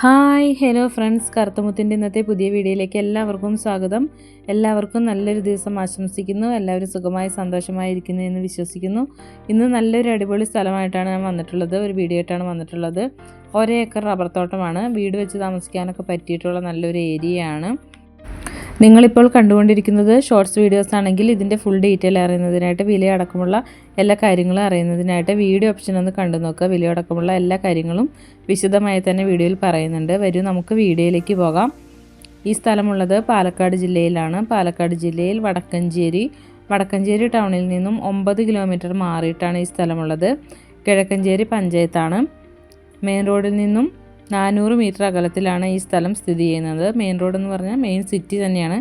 Hi hello friends. കറുത്തമുത്തിന്റെ ഇന്നത്തെ പുതിയ വീഡിയോയിലേക്ക് എല്ലാവർക്കും സ്വാഗതം. എല്ലാവർക്കും നല്ലൊരു ദിവസം ആശംസിക്കുന്നു. എല്ലാവരും സുഖമായി സന്തോഷമായിരിക്കുന്നു എന്ന് വിശ്വസിക്കുന്നു. ഇന്ന് നല്ലൊരു അടിപൊളി സ്ഥലമായിട്ടാണ് ഞാൻ വന്നിട്ടുള്ളത്. ഒരു വീഡിയോ ആയിട്ടാണ് വന്നിട്ടുള്ളത്. ഒരേ ഏക്കർ റബ്ബർ തോട്ടമാണ്. വീട് വെച്ച് താമസിക്കാനൊക്കെ പറ്റിയിട്ടുള്ള നല്ലൊരു ഏരിയയാണ്. നിങ്ങളിപ്പോൾ കണ്ടുകൊണ്ടിരിക്കുന്നത് ഷോർട്സ് വീഡിയോസ് ആണെങ്കിൽ ഇതിന്റെ ഫുൾ ഡീറ്റെയിൽ അറിയുന്നതിനായിട്ട് വില അടക്കമുള്ള എല്ലാ കാര്യങ്ങളും അറിയുന്നതിനായിട്ട് വീഡിയോ ഓപ്ഷൻ ഒന്ന് കണ്ടു നോക്കുക. വില അടക്കമുള്ള എല്ലാ കാര്യങ്ങളും വിശദമായി തന്നെ വീഡിയോയിൽ പറയുന്നുണ്ട്. വരൂ നമുക്ക് വീഡിയോയിലേക്ക് പോകാം. ഈ സ്ഥലമുള്ളത് പാലക്കാട് ജില്ലയിലാണ്. പാലക്കാട് ജില്ലയിൽ വടക്കഞ്ചേരി വടക്കഞ്ചേരി ടൗണിൽ നിന്നും ഒമ്പത് കിലോമീറ്റർ മാറിയിട്ടാണ് ഈ സ്ഥലമുള്ളത്. കിഴക്കഞ്ചേരി പഞ്ചായത്താണ്. മെയിൻ റോഡിൽ നിന്നും നാനൂറ് മീറ്റർ അകലത്തിലാണ് ഈ സ്ഥലം സ്ഥിതി ചെയ്യുന്നത്. മെയിൻ റോഡ് എന്ന് പറഞ്ഞാൽ മെയിൻ സിറ്റി തന്നെയാണ്.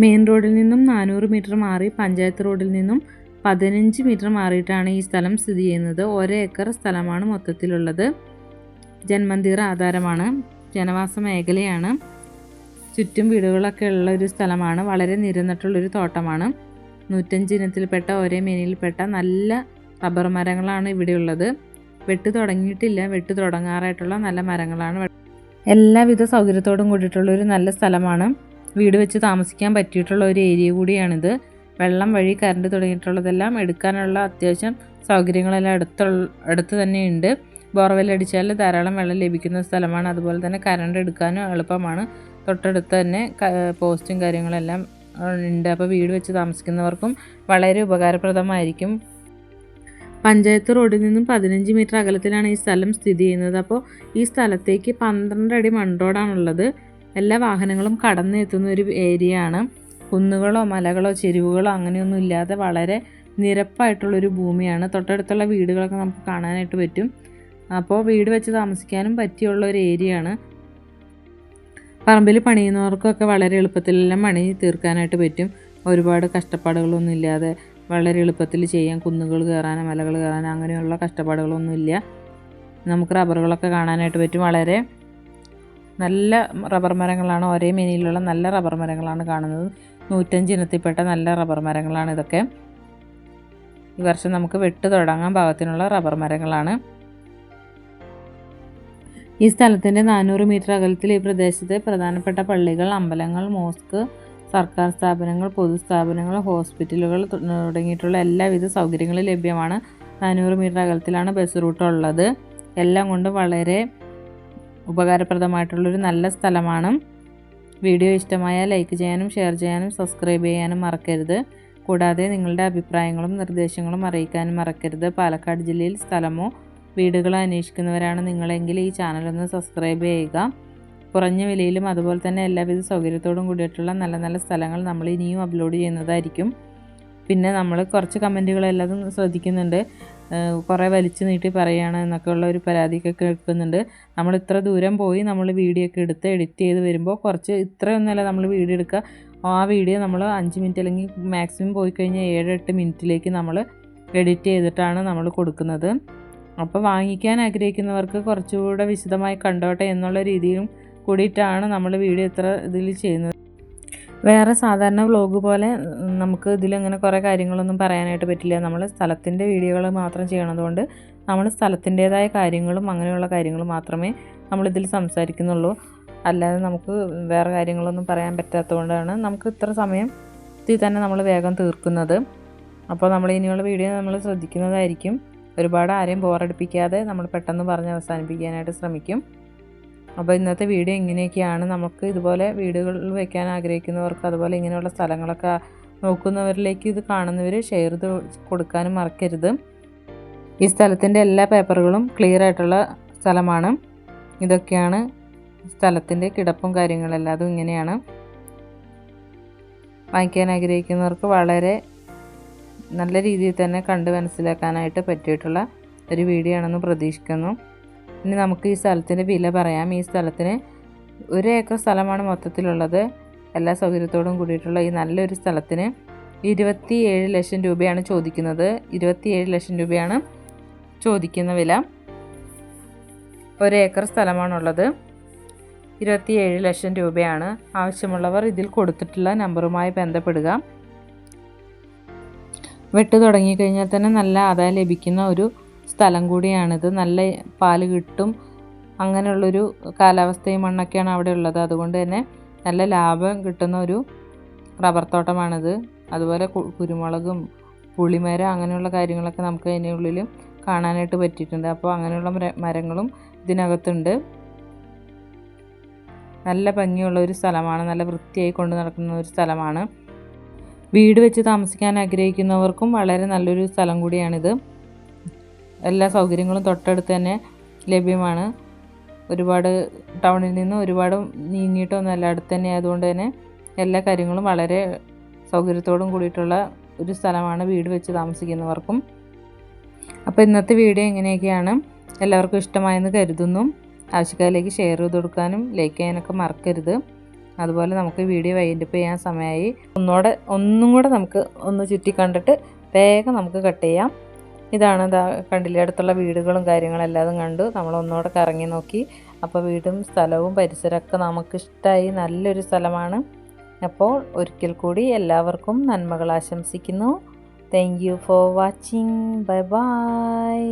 മെയിൻ റോഡിൽ നിന്നും നാനൂറ് മീറ്റർ മാറി പഞ്ചായത്ത് റോഡിൽ നിന്നും പതിനഞ്ച് മീറ്റർ മാറിയിട്ടാണ് ഈ സ്ഥലം സ്ഥിതി ചെയ്യുന്നത്. ഒരേ ഏക്കർ സ്ഥലമാണ് മൊത്തത്തിലുള്ളത്. ജന്മന്തിറ ആധാരമാണ്. ജനവാസ മേഖലയാണ്. ചുറ്റും വീടുകളൊക്കെ ഉള്ള ഒരു സ്ഥലമാണ്. വളരെ നിരന്നിട്ടുള്ളൊരു തോട്ടമാണ്. നൂറ്റഞ്ച് ഇനത്തിൽപ്പെട്ട ഒരേ മേനിയിൽപ്പെട്ട നല്ല റബ്ബർ മരങ്ങളാണ് ഇവിടെയുള്ളത് വെട്ട് തുടങ്ങിയിട്ടില്ല. വെട്ട് തുടങ്ങാറായിട്ടുള്ള നല്ല മരങ്ങളാണ്. എല്ലാവിധ സൗകര്യത്തോടും കൂടിയിട്ടുള്ള ഒരു നല്ല സ്ഥലമാണ്. വീട് വെച്ച് താമസിക്കാൻ പറ്റിയിട്ടുള്ള ഒരു ഏരിയ കൂടിയാണിത്. വെള്ളം വഴി കറണ്ട് തുടങ്ങിയിട്ടുള്ളതെല്ലാം എടുക്കാനുള്ള അത്യാവശ്യം സൗകര്യങ്ങളെല്ലാം അടുത്തുള്ള അടുത്ത് തന്നെയുണ്ട്. ബോർവെൽ അടിച്ചാൽ ധാരാളം വെള്ളം ലഭിക്കുന്ന സ്ഥലമാണ്. അതുപോലെ തന്നെ കറണ്ട് എടുക്കാനും എളുപ്പമാണ്. തൊട്ടടുത്ത് തന്നെ പോസ്റ്റും കാര്യങ്ങളെല്ലാം ഉണ്ട്. അപ്പോൾ വീട് വെച്ച് താമസിക്കുന്നവർക്കും വളരെ ഉപകാരപ്രദമായിരിക്കും. പഞ്ചായത്ത് റോഡിൽ നിന്നും പതിനഞ്ച് മീറ്റർ അകലത്തിലാണ് ഈ സ്ഥലം സ്ഥിതി ചെയ്യുന്നത്. അപ്പോൾ ഈ സ്ഥലത്തേക്ക് പന്ത്രണ്ട് അടി മൺറോഡാണുള്ളത് എല്ലാ വാഹനങ്ങളും കടന്നെത്തുന്ന ഒരു ഏരിയ ആണ്. കുന്നുകളോ മലകളോ ചെരുവുകളോ അങ്ങനെയൊന്നും ഇല്ലാതെ വളരെ നിരപ്പായിട്ടുള്ളൊരു ഭൂമിയാണ്. തൊട്ടടുത്തുള്ള വീടുകളൊക്കെ നമുക്ക് കാണാനായിട്ട് പറ്റും. അപ്പോൾ വീട് വെച്ച് താമസിക്കാനും പറ്റിയുള്ള ഒരു ഏരിയ ആണ്. പറമ്പിൽ പണിയുന്നവർക്കൊക്കെ വളരെ എളുപ്പത്തിലെല്ലാം പണി തീർക്കാനായിട്ട് പറ്റും. ഒരുപാട് കഷ്ടപ്പാടുകളൊന്നും ഇല്ലാതെ വളരെ എളുപ്പത്തിൽ ചെയ്യാം. കുന്നുകൾ കയറാനോ മലകൾ കയറാനോ അങ്ങനെയുള്ള കഷ്ടപ്പാടുകളൊന്നുമില്ല നമുക്ക് റബ്ബറുകളൊക്കെ കാണാനായിട്ട് പറ്റും. വളരെ നല്ല റബ്ബർ മരങ്ങളാണ്. ഒരേ മെനിയിലുള്ള നല്ല റബ്ബർ മരങ്ങളാണ് കാണുന്നത്. നൂറ്റഞ്ച് ഇനത്തിൽപ്പെട്ട നല്ല റബ്ബർ മരങ്ങളാണ് ഇതൊക്കെ. ഈ വർഷം നമുക്ക് വെട്ട് തുടങ്ങാൻ പാകത്തിനുള്ള റബ്ബർ മരങ്ങളാണ്. ഈ സ്ഥലത്തിന്റെ നാനൂറ് മീറ്റർ അകലത്തിൽ ഈ പ്രദേശത്തെ പ്രധാനപ്പെട്ട പള്ളികൾ അമ്പലങ്ങൾ മോസ്ക് സർക്കാർ സ്ഥാപനങ്ങൾ പൊതുസ്ഥാപനങ്ങൾ ഹോസ്പിറ്റലുകൾ തുടങ്ങിയിട്ടുള്ള എല്ലാവിധ സൗകര്യങ്ങളും ലഭ്യമാണ്. നാനൂറ് മീറ്റർ അകലത്തിലാണ് ബസ് റൂട്ട് ഉള്ളത്. എല്ലാം കൊണ്ടും വളരെ ഉപകാരപ്രദമായിട്ടുള്ളൊരു നല്ല സ്ഥലമാണ്. വീഡിയോ ഇഷ്ടമായാൽ ലൈക്ക് ചെയ്യാനും ഷെയർ ചെയ്യാനും സബ്സ്ക്രൈബ് ചെയ്യാനും മറക്കരുത്. കൂടാതെ നിങ്ങളുടെ അഭിപ്രായങ്ങളും നിർദ്ദേശങ്ങളും അറിയിക്കാനും മറക്കരുത്. പാലക്കാട് ജില്ലയിൽ സ്ഥലമോ വീടുകളോ അന്വേഷിക്കുന്നവരാണ് നിങ്ങളെങ്കിൽ ഈ ചാനലൊന്ന് സബ്സ്ക്രൈബ് ചെയ്യുക. കുറഞ്ഞ വിലയിലും അതുപോലെ തന്നെ എല്ലാവിധ സൗകര്യത്തോടും കൂടിയിട്ടുള്ള നല്ല നല്ല സ്ഥലങ്ങൾ നമ്മൾ ഇനിയും അപ്ലോഡ് ചെയ്യുന്നതായിരിക്കും. പിന്നെ നമ്മൾ കുറച്ച് കമന്റുകളെല്ലാതും ശ്രദ്ധിക്കുന്നുണ്ട്. കുറേ വലിച്ചു നീട്ടി പറയുകയാണ് എന്നൊക്കെ ഉള്ള ഒരു പരാതിയൊക്കെ കേൾക്കുന്നുണ്ട്. നമ്മൾ ഇത്ര ദൂരം പോയി നമ്മൾ വീഡിയോ ഒക്കെ എടുത്ത് എഡിറ്റ് ചെയ്ത് വരുമ്പോൾ കുറച്ച് ഇത്രയൊന്നുമല്ല നമ്മൾ വീഡിയോ എടുക്കുക. ആ വീഡിയോ നമ്മൾ അഞ്ച് മിനിറ്റ് അല്ലെങ്കിൽ മാക്സിമം പോയി കഴിഞ്ഞാൽ ഏഴ് എട്ട് മിനിറ്റിലേക്ക് നമ്മൾ എഡിറ്റ് ചെയ്തിട്ടാണ് നമ്മൾ കൊടുക്കുന്നത്. അപ്പോൾ വാങ്ങിക്കാൻ ആഗ്രഹിക്കുന്നവർക്ക് കുറച്ചുകൂടെ വിശദമായി കണ്ടോട്ടെ എന്നുള്ള രീതിയിലും കൂടിയിട്ടാണ് നമ്മൾ വീഡിയോ ഇത്ര ഇതിൽ ചെയ്യുന്നത്. വേറെ സാധാരണ വ്ലോഗ് പോലെ നമുക്ക് ഇതിലങ്ങനെ കുറേ കാര്യങ്ങളൊന്നും പറയാനായിട്ട് പറ്റില്ല. നമ്മൾ സ്ഥലത്തിന്റെ വീഡിയോകൾ മാത്രം ചെയ്യണതുകൊണ്ട് നമ്മൾ സ്ഥലത്തിന്റേതായ കാര്യങ്ങളും അങ്ങനെയുള്ള കാര്യങ്ങളും മാത്രമേ നമ്മളിതിൽ സംസാരിക്കുന്നുള്ളൂ. അല്ലാതെ നമുക്ക് വേറെ കാര്യങ്ങളൊന്നും പറയാൻ പറ്റാത്തതുകൊണ്ടാണ് നമുക്ക് ഇത്ര സമയം ഇതിൽ തന്നെ നമ്മൾ വേഗം തീർക്കുന്നത്. അപ്പോൾ നമ്മൾ ഇനിയുള്ള വീഡിയോ നമ്മൾ ശ്രദ്ധിക്കുന്നതായിരിക്കും. ഒരുപാട് ആരെയും ബോറടിപ്പിക്കാതെ നമ്മൾ പെട്ടെന്ന് പറഞ്ഞ് അവസാനിപ്പിക്കാനായിട്ട് ശ്രമിക്കും. അപ്പോൾ ഇന്നത്തെ വീഡിയോ ഇങ്ങനെയൊക്കെയാണ്. നമുക്ക് ഇതുപോലെ വീടുകളിൽ വെക്കാൻ ആഗ്രഹിക്കുന്നവർക്ക് അതുപോലെ ഇങ്ങനെയുള്ള സ്ഥലങ്ങളൊക്കെ നോക്കുന്നവരിലേക്ക് ഇത് കാണുന്നവർ ഷെയർ ചെയ്ത് കൊടുക്കാനും മറക്കരുത്. ഈ സ്ഥലത്തിന്റെ എല്ലാ പേപ്പറുകളും ക്ലിയർ ആയിട്ടുള്ള സ്ഥലമാണ്. ഇതൊക്കെയാണ് സ്ഥലത്തിന്റെ കിടപ്പും കാര്യങ്ങളെല്ലാം. അതും ഇങ്ങനെയാണ്. വാങ്ങിക്കാൻ ആഗ്രഹിക്കുന്നവർക്ക് വളരെ നല്ല രീതിയിൽ തന്നെ കണ്ട് മനസ്സിലാക്കാനായിട്ട് പറ്റിയിട്ടുള്ള ഒരു വീഡിയോ ആണെന്ന് പ്രതീക്ഷിക്കുന്നു. ഇനി നമുക്ക് ഈ സ്ഥലത്തിന്റെ വില പറയാം. ഈ സ്ഥലത്തിന് ഒരു ഏക്കർ സ്ഥലമാണ് മൊത്തത്തിലുള്ളത്. എല്ലാ സൗകര്യത്തോടും കൂടിയിട്ടുള്ള ഈ നല്ലൊരു സ്ഥലത്തിന് ഇരുപത്തി ഏഴ് ലക്ഷം രൂപയാണ് ചോദിക്കുന്നത്. ഇരുപത്തിയേഴ് ലക്ഷം രൂപയാണ് ചോദിക്കുന്ന വില. ഒരു ഏക്കർ സ്ഥലമാണുള്ളത്. ഇരുപത്തിയേഴ് ലക്ഷം രൂപയാണ് ആവശ്യമുള്ളവർ ഇതിൽ കൊടുത്തിട്ടുള്ള നമ്പറുമായി ബന്ധപ്പെടുക. വെട്ട് തുടങ്ങിക്കഴിഞ്ഞാൽ തന്നെ നല്ല ആദായം ലഭിക്കുന്ന ഒരു സ്ഥലം കൂടിയാണിത്. നല്ല പാൽ കിട്ടും. അങ്ങനെയുള്ളൊരു കാലാവസ്ഥയും മണ്ണൊക്കെയാണ് അവിടെ ഉള്ളത്. അതുകൊണ്ട് തന്നെ നല്ല ലാഭം കിട്ടുന്ന ഒരു റബ്ബർ തോട്ടമാണിത്. അതുപോലെ കുരുമുളകും പുളിമരം അങ്ങനെയുള്ള കാര്യങ്ങളൊക്കെ നമുക്ക് അതിനുള്ളിൽ കാണാനായിട്ട് പറ്റിയിട്ടുണ്ട്. അപ്പോൾ അങ്ങനെയുള്ള മര- മരങ്ങളും ഇതിനകത്തുണ്ട്. നല്ല ഭംഗിയുള്ള ഒരു സ്ഥലമാണ്. നല്ല വൃത്തിയായി കൊണ്ടു നടക്കുന്ന ഒരു സ്ഥലമാണ്. വീട് വെച്ച് താമസിക്കാൻ ആഗ്രഹിക്കുന്നവർക്കും വളരെ നല്ലൊരു സ്ഥലം കൂടിയാണിത്. എല്ലാ സൗകര്യങ്ങളും തൊട്ടടുത്ത് തന്നെ ലഭ്യമാണ്. ഒരുപാട് ടൗണിൽ നിന്ന് ഒരുപാട് നീങ്ങിയിട്ടൊന്നുമല്ല അടുത്ത് തന്നെ ആയതുകൊണ്ട് തന്നെ എല്ലാ കാര്യങ്ങളും വളരെ സൗകര്യത്തോടും കൂടിയിട്ടുള്ള ഒരു സ്ഥലമാണ് വീട് വെച്ച് താമസിക്കുന്നവർക്കും. അപ്പോൾ ഇന്നത്തെ വീഡിയോ ഇങ്ങനെയൊക്കെയാണ്. എല്ലാവർക്കും ഇഷ്ടമായെന്ന് കരുതുന്നു. ആവശ്യക്കാരിലേക്ക് ഷെയർ ചെയ്ത് കൊടുക്കാനും ലൈക്ക് ചെയ്യാനൊക്കെ മറക്കരുത്. അതുപോലെ നമുക്ക് വീഡിയോ വൈൻഡപ്പ് ചെയ്യാൻ സമയമായി. ഒന്നുകൂടെ ഒന്നും കൂടെ നമുക്ക് ഒന്ന് ചുറ്റി കണ്ടിട്ട് വേഗം നമുക്ക് കട്ട് ചെയ്യാം. ഇതാണ് ഇതാ കണ്ടില്ലേ അടുത്തുള്ള വീടുകളും കാര്യങ്ങളും എല്ലാതും കണ്ടു. നമ്മൾ ഒന്നുകൂടെ കറങ്ങി നോക്കി. അപ്പോൾ വീടും സ്ഥലവും പരിസരമൊക്കെ നമുക്കിഷ്ടമായി നല്ലൊരു സ്ഥലമാണ്. അപ്പോൾ ഒരിക്കൽ കൂടി എല്ലാവർക്കും നന്മകൾ ആശംസിക്കുന്നു. Thank you for watching bye bye